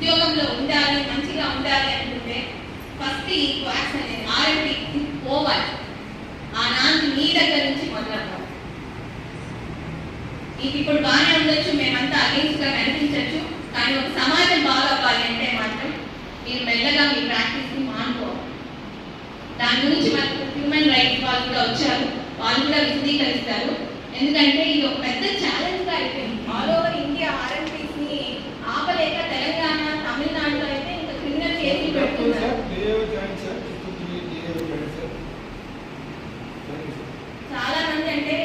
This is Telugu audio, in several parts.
ఉద్యోగంలో ఉండాలి మంచిగా ఉండాలి అనుకుంటే ఫస్ట్ ఈ క్వాక్స్ అనేది ఆర్ఎంపీ పోవాలి. ఆ నాన్న మీ దగ్గర నుంచి మొదలవ్వాలి. ఇది ఇప్పుడు బాగానే ఉండొచ్చు మేమంతా అగేన్స్ట్ కనిపించవచ్చు కానీ ఒక సమాజం బాగవ్వాలి అంటే మాత్రం మీరు మెల్లగా మీ ప్రాక్టీస్ని మానుకోవాలి. దాని గురించి మనకు హ్యూమన్ రైట్స్ వాళ్ళు కూడా వచ్చారు. వాళ్ళు కూడా విశదీకరిస్తారు. ఎందుకంటే ఇది ఒక పెద్ద ఛాలెంజ్గా అయిపోయింది ఆల్ ఓవర్ ఇండియా ఆర్ఎంపీస్ని ఆపలేక తెలంగాణ తమిళనాడులో అయితే ఇంకా క్రిమినల్ కేసులు పెడుతున్నారు చాలా మంది అంటే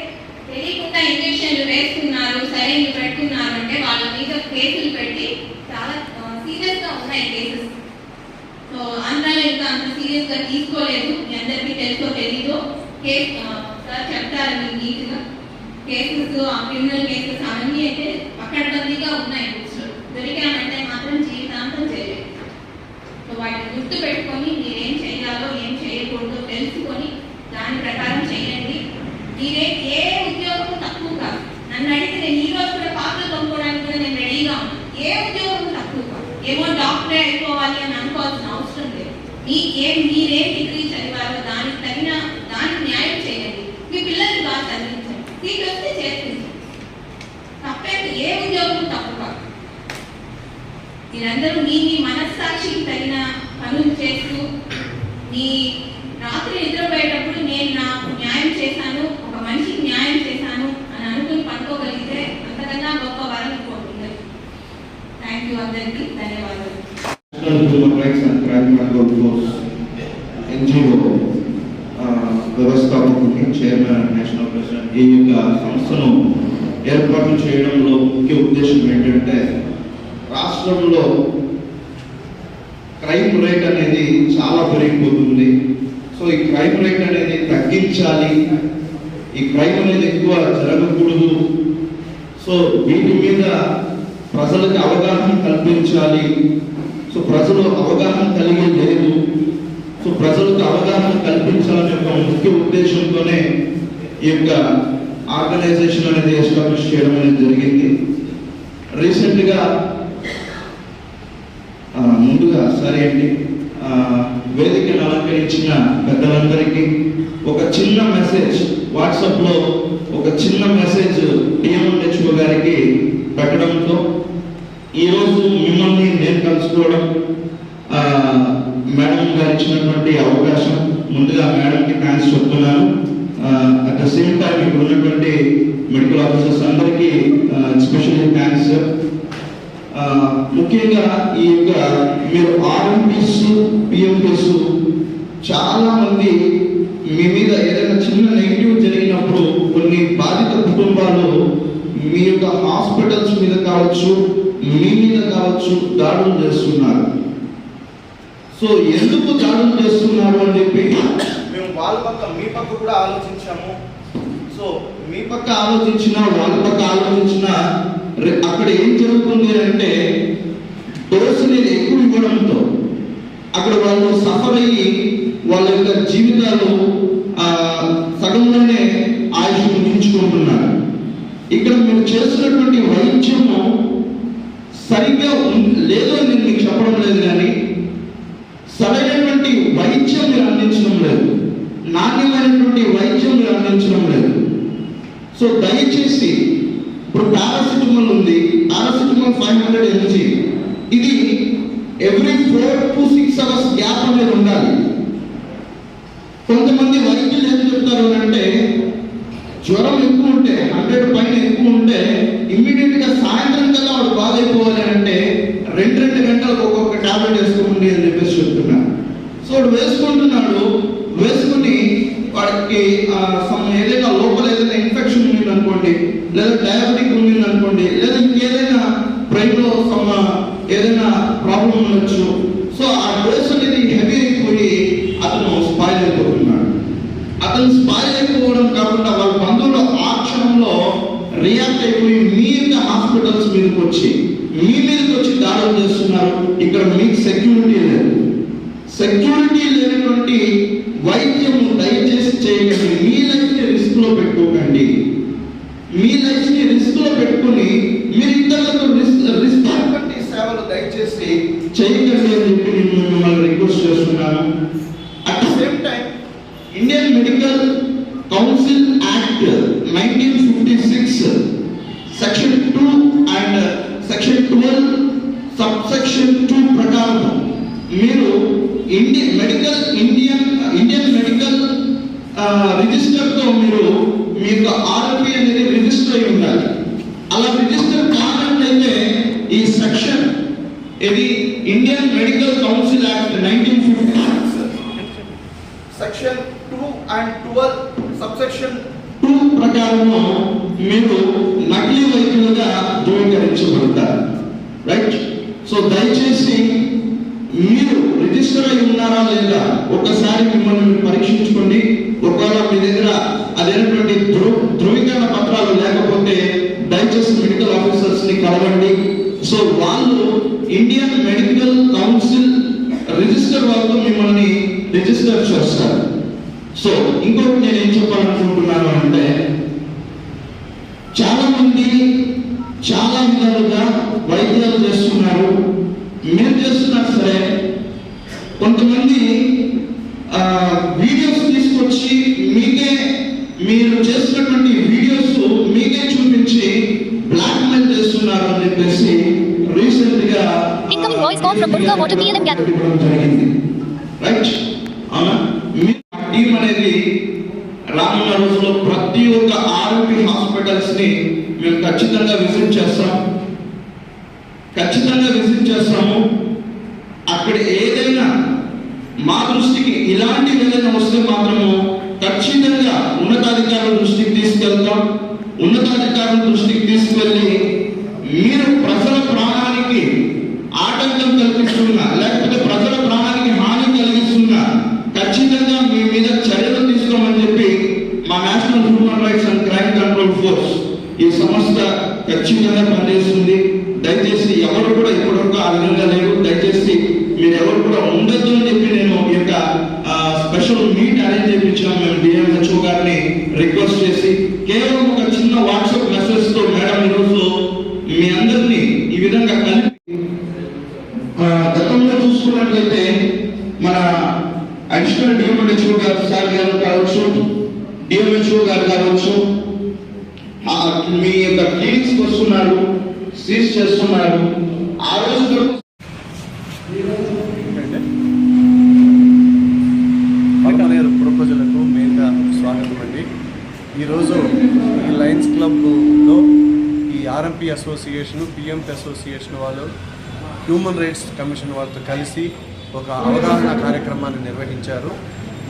తెలియకుండా ఇంజక్షన్లు వేస్తున్నారు సరైన పెడుతున్నారు అంటే వాళ్ళ మీద కేసులు పెట్టి చాలా సీరియస్గా ఉన్నాయి కేసెస్ సో ఆంధ్రాలో ఇంకా అంత సీరియస్గా తీసుకోలేదు మీ అందరికీ తెలుసో తెలీదో కేసు సార్ చెప్తారు మీకు నీట్గా కేసెస్ ఆ క్రిమినల్ కేసెస్ అవన్నీ అయితే పక్కడబందీగా ఉన్నాయి బుక్స్. దొరికామంటే మాత్రం జీవితాంతం చేయలేదు. సో వాటిని గుర్తు పెట్టుకొని మీరేం చేయాలో ఏం చేయకూడదో తెలుసుకొని దాని ప్రకారం చేయండి. మీరే ఏ ఉద్యోగం తక్కువ కాదు నన్ను అడిగితే నేను ఈ రోజు కూడా పాత్రలు కొనుక్కోవడానికి కూడా నేను రెడీగా ఉన్నాను ఏ ఉద్యోగం తక్కువ కాదు ఏమో డాక్టరే అయిపోవాలి అని అనుకోవాల్సిన అవసరం లేదు మీ ఏం మీరేం డిగ్రీ చదివారో దానికి తగిన దానికి న్యాయం చేయండి మీ పిల్లల్ని బాగా చదివించండి సీట్ వస్తే చేర్పించండి తప్పేంటి ఏ ఉద్యోగం తప్పు కాదు మీరందరూ మీ మీ మనస్సాక్షికి తగిన పనులు చేస్తూ మీ రాత్రి నిద్రపోయేటప్పుడు నేను నాకు న్యాయం చేశాను ఒక మనిషికి న్యాయం చేశాను అని అనుకుని పడుకోగలిగితే అంతకన్నా గొప్ప వరం ఇంకోటి థ్యాంక్ యూ అందరికీ ధన్యవాదాలు national human rights and crime control force NGO వ్యవస్థాపకుని chairman national president ఈ యొక్క సంస్థను ఏర్పాటు చేయడంలో ముఖ్య ఉద్దేశం ఏంటంటే రాష్ట్రంలో క్రైమ్ రేట్ అనేది చాలా పెరిగిపోతుంది. సో ఈ క్రైమ్ రేట్ అనేది తగ్గించాలి. ఈ క్రైమ్ అనేది ఎక్కువ జరగకూడదు. సో వీటి మీద ప్రజలకు అవగాహన కల్పించాలి. సో ప్రజలు అవగాహన కలిగి లేదు. సో ప్రజలకు అవగాహన కల్పించాలనే ఒక ముఖ్య ఉద్దేశంతోనే ఈ యొక్క ఆర్గనైజేషన్ అనేది ఎస్టాబ్లిష్ చేయడం అనేది జరిగింది. రీసెంట్గా ముందుగా సరే అండి. వేదికను అలంకరించిన పెద్దలందరికీ ఒక చిన్న మెసేజ్ వాట్సాప్లో ఒక చిన్న మెసేజ్ డిఎంహెచ్ఓ గారికి పెట్టడంతో ఈరోజు మిమ్మల్ని నేను కలుసుకోవడం మేడం గారు ఇచ్చినటువంటి అవకాశం. ముందుగా మేడంకి థ్యాంక్స్ చెప్తున్నాను. అట్ ద సేమ్ టైం ఇక్కడ ఉన్నటువంటి మెడికల్ ఆఫీసర్స్ అందరికీ స్పెషల్లీ థ్యాంక్స్ ముఖ్యంగా ఈ యొక్క మీరు ఆర్ఎంపీస్ పిఎంపీస్ చాలా మంది మీ మీద ఏదైనా చిన్న నెగిటివ్ జరిగినప్పుడు కొన్ని బాధిత కుటుంబాలు మీ యొక్క హాస్పిటల్స్ మీద కావచ్చు మీ మీద కావచ్చు దాడులు చేస్తున్నారు. సో ఎందుకు దాడులు చేస్తున్నారు అని చెప్పి మేము వాళ్ళ పక్క మీ పక్క కూడా ఆలోచించాము. సో మీ పక్క ఆలోచించిన వాళ్ళ పక్క ఆలోచించిన అక్కడ ఏం జరుగుతుంది అంటే డోసుని ఎక్కువ ఇవ్వడంతో అక్కడ వాళ్ళు సఫర్ అయ్యి వాళ్ళ యొక్క జీవితాలు సగంలోనే ఆయుష్ ముగించుకుంటున్నారు ఇక్కడ మీరు చేస్తున్నటువంటి వైద్యము సరిగ్గా ఉం- లేదో నేను మీకు చెప్పడం లేదు కానీ సరైనటువంటి వైద్యం మీరు అందించడం లేదు నాణ్యమైనటువంటి వైద్యం మీరు అందించడం లేదు సో దయచేసి ఇప్పుడు పారాసిటమాల్ ఉంది paracetamol five hundred M G ఇది every four to six hours మీద ఉండాలి. కొంతమంది వైద్యులు ఏం చెప్తారు అంటే జ్వరం ఎక్కువ ఉంటే హండ్రెడ్ పైన ఎక్కువ ఉంటే ఇమ్మీడియట్గా సాయంత్రం కల్లా వాడు బాగైపోవాలి అంటే రెండు రెండు గంటలకు ఒక్కొక్క టాబ్లెట్ వేసుకోండి అని చెప్పేసి చెప్తున్నాను సో వాడు వేసుకుంటున్నాడు వేసుకుని వాడికి ఏదైనా లోపల ఏదైనా ఇన్ఫెక్షన్ ఉంది అనుకోండి లేదా డయాబెటిక్ ఉంది అనుకోండి లేదా ఇంకేదైనా బ్రెయిన్లో సమ్ ఏదైనా ప్రాబ్లం ఉండొచ్చు. సో ఆ వేసుకుని అనేది హెవీ అయిపోయి అతను స్పాయిల్ అయిపోతున్నాడు అతను స్పాయిల్ అయిపోవడం కాకుండా వాళ్ళ బంధువులు ఆ క్షణంలో రియాక్ట్ అయిపోయి మీ హాస్పిటల్స్ మీదకి వచ్చి మీ మీదకి వచ్చి దాడులు చేస్తున్నారు. ఇక్కడ మీకు సెక్యూరిటీ లేదు. సెక్యూరిటీ లేనటువంటి వైద్యము దయచేసి చేయకండి మీ లైఫ్ని రిస్క్లో పెట్టుకోకండి. మీ లైఫ్ని రిస్క్లో పెట్టుకుని మీరు ఇతరులకు రిస్క్ రిస్క్ సేవలు దయచేసి చేయకండి అని చెప్పి మిమ్మల్ని రిక్వెస్ట్ చేస్తున్నాను at the same time Indian medical council act nineteen fifty six section two and section twelve sub section two ప్రకారం మీరు Indian medical Indian Indian medical రిజిస్టర్తో మీరు మీ యొక్క ఆర్పి అనేది రిజిస్టర్ అయి ఉండాలి. అలా రిజిస్టర్ కానట్లయితే ఈ సెక్షన్ ఇది Indian medical council act nineteen fifty. Section two and twelve subsection two ప్రకారము మీరు నకిలీ వైద్యులుగా సో దయచేసి మీరు రిజిస్టర్ అయి ఉన్నారా లేదా ఒకసారి మిమ్మల్ని మీరు పరీక్షించుకోండి. ఒకవేళ మీ దగ్గర అదేనటువంటి ధృ ధృవీకరణ పత్రాలు లేకపోతే దయచేసి మెడికల్ ఆఫీసర్స్ని కలవండి. సో వాళ్ళు ఇండియన్ మెడికల్ కౌన్సిల్ రిజిస్టర్ వాళ్ళతో మిమ్మల్ని రిజిస్టర్ చేస్తారు. సో ఇంకొకటి నేను ఏం చెప్పాలనుకుంటున్నాను అంటే చాలా మంది చాలా విధాలు మీరు చేస్తున్నా సరే? కొంతమంది వీడియోస్ తీసుకొచ్చి మీకే మీరు చేస్తున్నటువంటి వీడియోస్ మీకే చూపించి బ్లాక్ మెయిల్ చేస్తున్నారు అని చెప్పేసి రీసెంట్గా జరిగింది. రైట్ అవునా మీ టీం అనేది రానున్న రోజుల్లో ప్రతి ఒక్క ఆరోగ్య హాస్పిటల్స్ని మేము ఖచ్చితంగా విజిట్ చేస్తాం ఖచ్చితంగా విజిట్ చేస్తాము అక్కడ ఏదైనా మా దృష్టికి ఇలాంటివి ఏదైనా వస్తే మాత్రము ఖచ్చితంగా ఉన్నతాధికారుల దృష్టికి తీసుకెళ్తాం. ఉన్నతాధికారుల దృష్టికి తీసుకెళ్ళి మీరు ప్రజల ప్రాణానికి ఆటంకం కల్పిస్తున్నా లేకపోతే ప్రజల ప్రాణానికి హాని కలిగిస్తున్నా ఖచ్చితంగా మీ మీద చర్యలు తీసుకోమని చెప్పి మా national human rights and crime control force ఈ సంస్థ ఖచ్చితంగా పనిచేస్తుంది. దయచేసి ఎవరు కూడా ఇప్పటివరకు ఆ విధంగా లేరు. దయచేసి మీరు ఎవరు కూడా ఉండొద్దు అని చెప్పి నేను ఈ యొక్క స్పెషల్ మీట్ అరేంజ్ చేయించాం మేము డిఎంహెచ్ఓ గారిని రిక్వెస్ట్ చేసి కేవలం ఒక చిన్న వాట్సాప్ మెసేజ్తో మేడం ఈరోజు మీ అందరినీ ఈ విధంగా కలిపి ఆ, గతంలో చూసుకున్నట్లయితే మన అడిషనల్ డిఎంహెచ్ఓ గారు సార్ గారు కావచ్చు డిఎంహెచ్ఓ గారు కావచ్చు ఆ, మీ యొక్క క్లినిక్స్ వస్తున్నారు సీజ్ చేస్తున్నారు ఆ రోజు వరకు ఏంటంటే పలమనేరు ప్రపోజలకు మెయిన్గా స్వాగతం అండి ఈరోజు ఈ లయన్స్ క్లబ్లో ఈ ఆర్ఎంపీ అసోసియేషన్ పిఎంపీ అసోసియేషన్ వాళ్ళు హ్యూమన్ రైట్స్ కమిషన్ వాళ్ళతో కలిసి ఒక అవగాహన కార్యక్రమాన్ని నిర్వహించారు.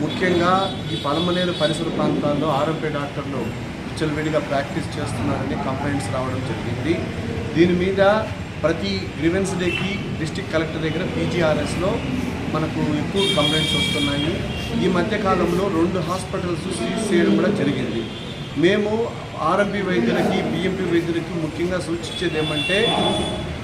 ముఖ్యంగా ఈ పలమనేరు పరిసర ప్రాంతాల్లో ఆర్ఎంపీ డాక్టర్లు విచ్చలవిడిగా ప్రాక్టీస్ చేస్తున్నారని కంప్లైంట్స్ రావడం జరిగింది. దీని మీద ప్రతి గ్రీవెన్స్ డేకి డిస్టిక్ కలెక్టర్ దగ్గర పీజీఆర్ఎస్లో మనకు ఎక్కువ కంప్లైంట్స్ వస్తున్నాయి. ఈ మధ్యకాలంలో రెండు హాస్పిటల్స్ సీజ్ చేయడం కూడా జరిగింది. మేము ఆర్ఎంపీ వైద్యులకి బిఎంపీ వైద్యులకి ముఖ్యంగా సూచించేది ఏమంటే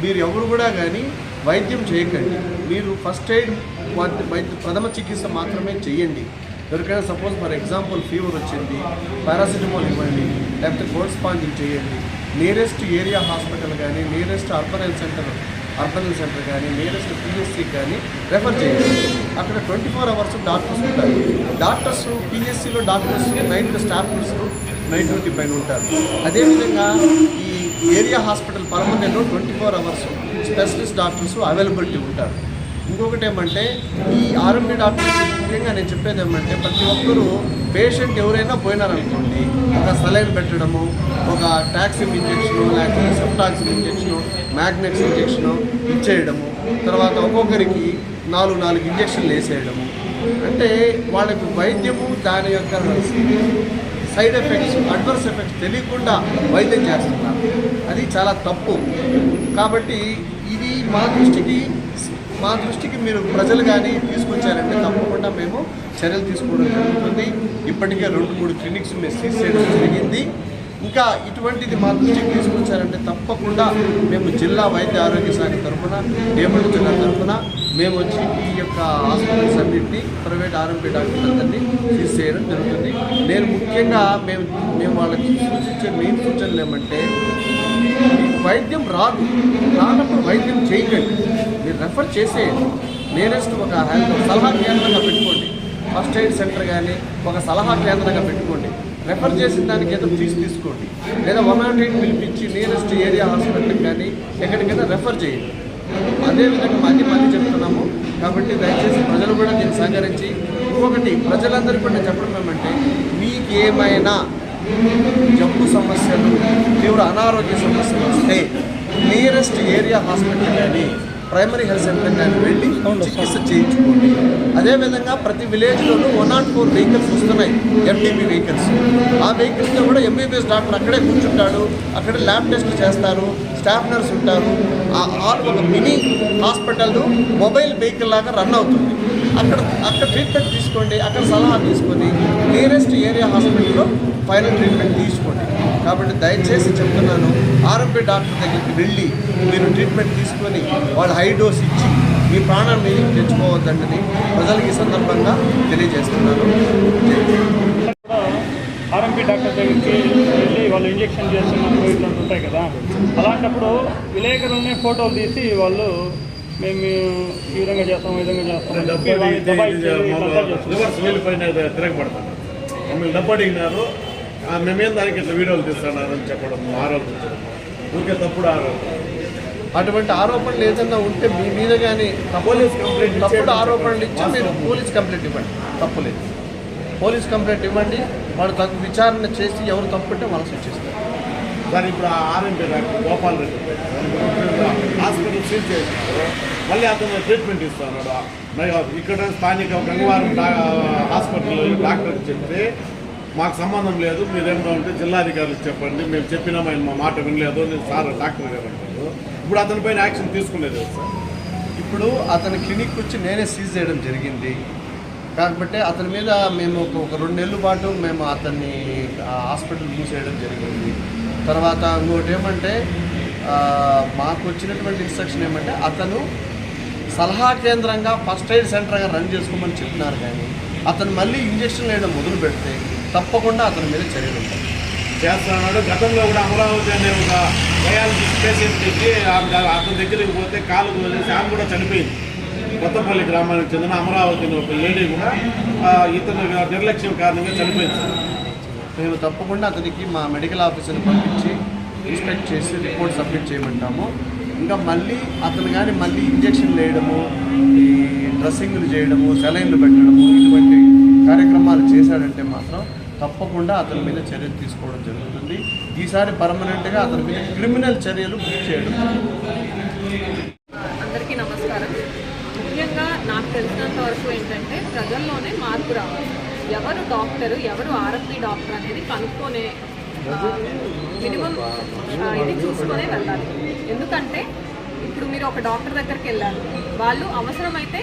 మీరు ఎవరు కూడా కానీ వైద్యం చేయకండి. మీరు ఫస్ట్ ఎయిడ్ వైద్య వైద్య ప్రథమ చికిత్స మాత్రమే చేయండి ఎవరికైనా సపోజ్ ఫర్ ఎగ్జాంపుల్ ఫీవర్ వచ్చింది పారాసిటమాల్ ఇవ్వండి లేకపోతే కోల్డ్ స్పాంజింగ్ చేయండి నియరెస్ట్ ఏరియా హాస్పిటల్ కానీ nearest urban health centre urban health centre కానీ నియరెస్ట్ పిఎస్సి కానీ రెఫర్ చేయండి అక్కడ ట్వంటీ ఫోర్ అవర్స్ డాక్టర్స్ ఉంటారు. Doctors పిఎస్సిలో doctors night staff night duty పైన ఉంటారు. అదేవిధంగా ఈ area hospital పరమనేలో twenty four hours specialist doctors availability ఉంటారు. ఇంకొకటి ఏమంటే ఈ ఆర్ఎంపీ డాక్టర్స్ ముఖ్యంగా నేను చెప్పేది ఏమంటే ప్రతి ఒక్కరూ పేషెంట్ ఎవరైనా పోయినారనుకోండి ఒక సలైన్ పెట్టడము ఒక టాక్సిమ్ ఇంజెక్షను లేకపోతే సెప్టాక్సిమ్ ఇంజెక్షను మ్యాగ్నెట్స్ ఇంజెక్షను ఇచ్చేయడము తర్వాత ఒక్కొక్కరికి నాలుగు నాలుగు ఇంజెక్షన్లు వేసేయడము. అంటే వాళ్ళకి వైద్యము దాని యొక్క సైడ్ ఎఫెక్ట్స్ అడ్వర్స్ ఎఫెక్ట్స్ తెలియకుండా వైద్యం చేస్తున్నారు. అది చాలా తప్పు. కాబట్టి ఇది మా దృష్టికి మా దృష్టికి మీరు ప్రజలు కానీ తీసుకొచ్చారంటే తప్పకుండా మేము చర్యలు తీసుకోవడం జరుగుతుంది. ఇప్పటికే రెండు మూడు క్లినిక్స్ మేము సీజ్ చేయడం జరిగింది. ఇంకా ఇటువంటిది మా దృష్టికి తీసుకొచ్చారంటే తప్పకుండా మేము జిల్లా వైద్య ఆరోగ్య శాఖ తరఫున డేమల్ జిల్లా తరఫున మేము వచ్చి ఈ యొక్క హాస్పిటల్స్ అన్నింటినీ ప్రైవేట్ ఆర్ఎంపీ డాక్టర్లందరినీ సీజ్ చేయడం జరుగుతుంది. నేను ముఖ్యంగా మేము మేము వాళ్ళకి సూచించే మెయిన్ సూచనలు ఏమంటే వైద్యం రాదు రానప్పుడు వైద్యం చేయకండి మీరు రెఫర్ చేసేయండి నియరెస్ట్ ఒక సలహా కేంద్రంగా పెట్టుకోండి. ఫస్ట్ ఎయిడ్ సెంటర్ కానీ ఒక సలహా కేంద్రంగా పెట్టుకోండి. రెఫర్ చేసిన దానికి ఏదో ఫీజు తీసుకోండి. లేదా వన్ నాట్ పిలిపించి నియరెస్ట్ ఏరియా హాస్పిటల్కి కానీ ఎక్కడికైనా రెఫర్ చేయండి. అదేవిధంగా మళ్ళీ మళ్ళీ చెప్తున్నాము. కాబట్టి దయచేసి ప్రజలు కూడా దీన్ని సహకరించి ఇంకొకటి ప్రజలందరికీ కూడా చెప్పడం ఏమంటే మీకేమైనా జబ్బు సమస్యలు తీవ్ర అనారోగ్య సమస్యలు వస్తే నియరెస్ట్ ఏరియా హాస్పిటల్ కానీ ప్రైమరీ హెల్త్ సెంటర్ కానీ వెళ్ళి చికిత్స చేయించుకోండి. అదేవిధంగా ప్రతి విలేజ్లోనూ వన్ నాట్ ఫోర్ వెహికల్స్ వస్తున్నాయి ఎంటీపీ వెహికల్స్ ఆ వెహికల్స్లో కూడా ఎంబీబీఎస్ డాక్టర్ అక్కడే కూర్చుంటాడు అక్కడే ల్యాబ్ టెస్ట్ చేస్తారు స్టాఫ్ నర్స్ ఉంటారు. ఆ ఆల్ ఒక మినీ హాస్పిటల్ మొబైల్ వెహికల్ లాగా రన్ అవుతుంది. అక్కడ అక్కడ ట్రీట్మెంట్ తీసుకోండి అక్కడ సలహా తీసుకొని నియరెస్ట్ ఏరియా హాస్పిటల్లో ఫైనల్ ట్రీట్మెంట్ తీసుకోండి. కాబట్టి దయచేసి చెప్తున్నాను ఆర్ఎంపీ డాక్టర్ దగ్గరికి వెళ్ళి మీరు ట్రీట్మెంట్ తీసుకొని వాళ్ళు హై డోస్ ఇచ్చి మీ ప్రాణాన్ని తెచ్చుకోవద్దండి ప్రజలకు ఈ సందర్భంగా తెలియజేస్తున్నాను. ఆర్ఎంపీ డాక్టర్ దగ్గరికి వెళ్ళి వాళ్ళు ఇంజెక్షన్ చేస్తున్నప్పుడు ఇట్లాంటి ఉంటాయి కదా అలాంటప్పుడు విలేకరులనే ఫోటోలు తీసి వాళ్ళు మేము ఈ విధంగా చేస్తాం ఈ విధంగా చేస్తాం వాళ్ళని దబాయించి ఇట్లంతా మేమేం దానికి ఇట్లా వీడియోలు తీస్తున్నారు అని చెప్పడం ఆరోపించడం ఊరికే తప్పుడు ఆరోపణ. అటువంటి ఆరోపణలు ఏదైనా ఉంటే మీ మీద కానీ పోలీస్ కంప్లైంట్ తప్పుడు. ఆరోపణలు ఇచ్చి మీరు పోలీస్ కంప్లైంట్ ఇవ్వండి. తప్పులేదు పోలీస్ కంప్లైంట్ ఇవ్వండి. వాళ్ళు తగు విచారణ చేసి ఎవరు తప్పుంటే వాళ్ళకి శిక్షిస్తారు దాని ఇప్పుడు ఆ RMP doctor Gopal Reddy hospital seal చేసినారు మళ్ళీ అతను ట్రీట్మెంట్ ఇస్తున్నాడు? ఇక్కడ స్థానిక గంగవారం హాస్పిటల్ డాక్టర్కి చెప్తే మాకు సంబంధం లేదు మీరేమో ఉంటే జిల్లాధికారులు చెప్పండి. మేము చెప్పినా ఆయన మా మాట వినలేదు నేను సార్ డాక్టర్ గారు అంటారు. ఇప్పుడు అతనిపైన యాక్షన్ తీసుకునేది సార్? ఇప్పుడు అతని క్లినిక్ వచ్చి నేనే సీజ్ చేయడం జరిగింది. కాకపోతే అతని మీద మేము ఒక రెండు నెలల పాటు మేము అతన్ని హాస్పిటల్ మూసేయడం జరిగింది. తర్వాత ఇంకోటి ఏమంటే మాకు వచ్చినటువంటి ఇన్స్ట్రక్షన్ ఏమంటే అతను సలహా కేంద్రంగా ఫస్ట్ ఎయిడ్ సెంటర్గా రన్ చేసుకోమని చెప్పినారు కానీ అతను మళ్ళీ ఇంజక్షన్ వేయడం మొదలు పెడితే తప్పకుండా అతని మీద చర్యలు ఉంటాయి. చేస్తున్నాడు. గతంలో కూడా అమరావతి అనే ఒక డయాలసిస్ పేషెంట్కి ఆ- అతని దగ్గరికి పోతే కాలు వదిలేసి ఆమె కూడా చనిపోయింది. కొత్తపల్లి గ్రామానికి చెందిన అమరావతి ఒక లేడీ కూడా ఆ, ఇతని నిర్లక్ష్యం కారణంగా చనిపోయింది. మేము తప్పకుండా అతనికి మా మెడికల్ ఆఫీసర్ని పంపించి ఇన్స్పెక్ట్ చేసి రిపోర్ట్ సబ్మిట్ చేయమంటాము. ఇంకా మళ్ళీ అతను కానీ మళ్ళీ ఇంజక్షన్లు వేయడము ఈ డ్రెస్సింగ్లు చేయడము సెలైన్లు పెట్టడము ఇటువంటి కార్యక్రమాలు చేశాడంటే మాత్రం తప్పకుండా అతని మీద చర్యలు తీసుకోవడం జరుగుతుంది. ఈసారి పర్మనెంట్గా అతని మీద క్రిమినల్ చర్యలు బుక్ చేయడం అందరికీ నమస్కారం. ముఖ్యంగా నాకు తెలిసినంత వరకు ఏంటంటే ప్రజల్లోనే మార్పు రావాలి. ఎవరు డాక్టర్ ఎవరు ఆర్ఎంపీ డాక్టర్ అనేది కనుక్కొనే మినిమం ఇది చూసుకునే వెళ్ళాలి. ఎందుకంటే ఇప్పుడు మీరు ఒక డాక్టర్ దగ్గరికి వెళ్ళారు. వాళ్ళు అవసరమైతే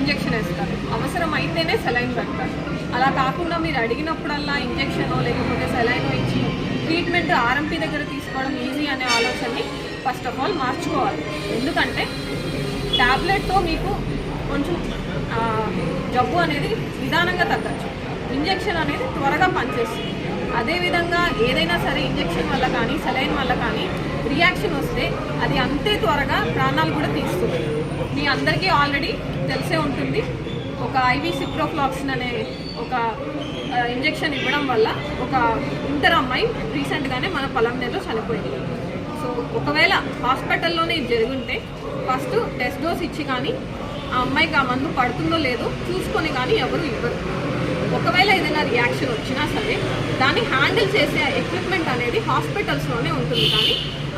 ఇంజెక్షన్ వేస్తారు. అవసరమైతేనే సెలైన్ పెడతారు. అలా కాకుండా మీరు అడిగినప్పుడల్లా ఇంజెక్షనో లేకపోతే సెలైన్ ఇచ్చి ట్రీట్మెంట్ ఆర్ఎంపీ దగ్గర తీసుకోవడం ఈజీ అనే ఆలోచనని ఫస్ట్ ఆఫ్ ఆల్ మార్చుకోవాలి. ఎందుకంటే ట్యాబ్లెట్తో మీకు కొంచెం జబ్బు అనేది నిదానంగా తగ్గచ్చు. ఇంజెక్షన్ అనేది త్వరగా పనిచేస్తుంది. అదేవిధంగా ఏదైనా సరే ఇంజెక్షన్ వల్ల కానీ సెలైన్ వల్ల కానీ రియాక్షన్ వస్తే అది అంతే త్వరగా ప్రాణాలు కూడా తీస్తుంది. మీ అందరికీ ఆల్రెడీ తెలిసే ఉంటుంది. ఒక ఐవి సిప్రోఫ్లాక్సిన్ అనే ఒక ఇంజెక్షన్ ఇవ్వడం వల్ల ఒక ఇంటర్ అమ్మాయి రీసెంట్గానే మన పలంనేలో చనిపోయింది. సో ఒకవేళ హాస్పిటల్లోనే ఇది జరుగుంటే ఫస్ట్ టెస్ట్ డోస్ ఇచ్చి కానీ ఆ అమ్మాయికి ఆ మందు పడుతుందో లేదో చూసుకొని కానీ ఎవరు ఇవ్వరు. ఒకవేళ ఏదైనా రియాక్షన్ వచ్చినా సరే దాన్ని హ్యాండిల్ చేసే ఎక్విప్మెంట్ అనేది హాస్పిటల్స్లోనే ఉంటుంది కానీ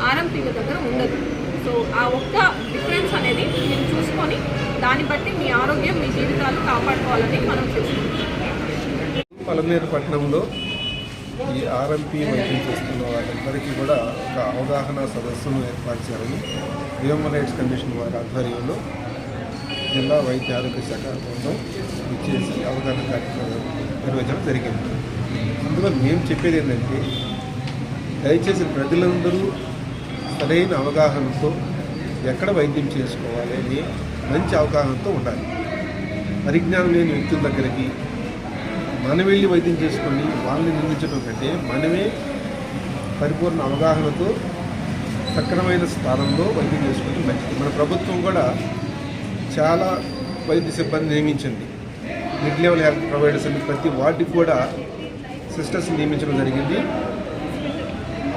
ఆర్ఎంపీల దగ్గర ఉండదు. సో ఆ ఒక్క డిఫరెన్స్ అనేది మీరు చూసుకొని దాన్ని బట్టి మీ ఆరోగ్యం మీ జీవితాలు కాపాడుకోవాలని మనం చూసుకుంటాం పలమనేరు పట్టణంలో ఈ ఆర్ఎంపీ వైద్యం చేస్తున్న వాళ్ళందరికీ కూడా ఒక అవగాహన సదస్సును ఏర్పాటు చేయాలని హ్యూమన్ రైట్స్ కమిషన్ వారి ఆధ్వర్యంలో జిల్లా వైద్య ఆరోగ్య శాఖ బృందం ఇచ్చేసి అవగాహన కార్యక్రమం నిర్వహించడం జరిగింది. అందులో మేము చెప్పేది ఏంటంటే దయచేసి ప్రజలందరూ సరైన అవగాహనతో ఎక్కడ వైద్యం చేసుకోవాలి అని మంచి అవగాహనతో ఉండాలి. పరిజ్ఞానం లేని వ్యక్తుల దగ్గరికి మనం వెళ్ళి వైద్యం చేసుకొని వాళ్ళని నిందించడం కంటే మనమే పరిపూర్ణ అవగాహనతో సక్రమైన స్థానంలో వైద్యం చేసుకుంటే మంచిది. మన ప్రభుత్వం కూడా చాలా వైద్య సిబ్బంది నియమించింది. మిడ్ లెవెల్ హెల్త్ ప్రొవైడర్స్ అని ప్రతి వార్డుకి కూడా సిస్టర్స్ నియమించడం జరిగింది.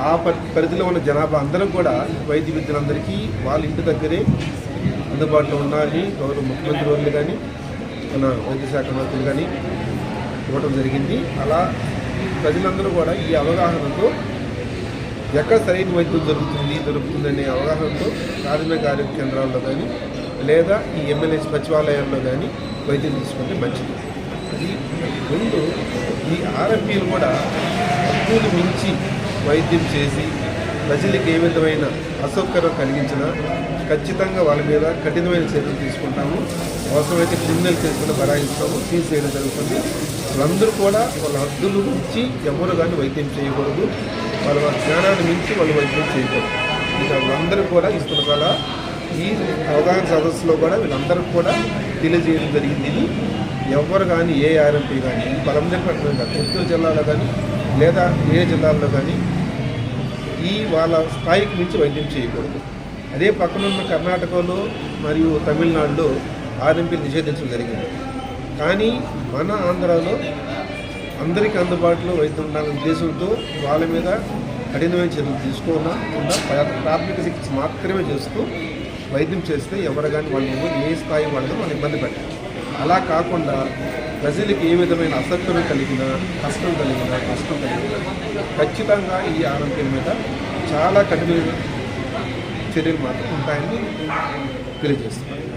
ఆ పరి- పరిధిలో ఉన్న జనాభా అందరూ కూడా వైద్య విద్యలందరికీ వాళ్ళ ఇంటి దగ్గరే అందుబాటులో ఉన్నారని గౌరవ ముఖ్యమంత్రి వాళ్ళు కానీ మన వైద్య శాఖ మంత్రులు కానీ ఇవ్వడం జరిగింది. అలా ప్రజలందరూ కూడా ఈ అవగాహనతో ఎక్కడ సరైన వైద్యం జరుగుతుంది దొరుకుతుందనే అవగాహనతో ప్రాథమిక ఆరోగ్య కేంద్రాల్లో కానీ లేదా ఈ ఎమ్మెల్యే సచివాలయాల్లో కానీ వైద్యం తీసుకుంటే మంచిది. అది ముందు ఈ ఆర్ఎంపీలు కూడా హక్కులు మించి వైద్యం చేసి ప్రజలకు ఏ విధమైన అసౌకర్యం కలిగించినా ఖచ్చితంగా వాళ్ళ మీద కఠినమైన చర్యలు తీసుకుంటాము. అవసరమైతే క్రిమినల్ కేసు కూడా బరాయిస్తాము. తీసేయడం జరుగుతుంది. వాళ్ళందరూ కూడా వాళ్ళ హద్దులు మించి ఎవరు కానీ వైద్యం చేయకూడదు. వాళ్ళ జ్ఞానాన్ని మించి వాళ్ళు వైద్యం చేయకూడదు. ఇక వాళ్ళందరూ కూడా ఇస్తున్న కళ ఈ అవగాహన సదస్సులో కూడా వీళ్ళందరూ కూడా తెలియజేయడం జరిగింది. ఇది ఎవరు కానీ ఏ ఆర్ఎంపీ కానీ బలందరి పట్టణం కానీ చిత్తూరు జిల్లాలో కానీ లేదా ఏ జిల్లాల్లో కానీ ఈ వాళ్ళ స్థాయికి మించి వైద్యం చేయకూడదు. అదే పక్కనున్న కర్ణాటకలో మరియు తమిళనాడులో ఆర్ఎంపీలు నిషేధించడం జరిగింది. కానీ మన ఆంధ్రాలో అందరికీ అందుబాటులో వైద్యం ఉండాలనే ఉద్దేశంతో వాళ్ళ మీద కఠినమైన చర్యలు తీసుకోకుండా ప్రాథమిక చికిత్స మాత్రమే చేస్తూ వైద్యం చేస్తే ఎవరు కానీ వాళ్ళు ఏ స్థాయి వాళ్ళని వాళ్ళు ఇబ్బంది పెట్టారు. అలా కాకుండా ప్రజలకు ఏ విధమైన అసత్యం కలిగినా కష్టం కలిగినా కష్టం కలిగినా ఖచ్చితంగా ఈ ఆరోగ్యం మీద చాలా కఠినమైన చర్యలు మాత్రం ఉంటాయని తెలియజేస్తున్నాను.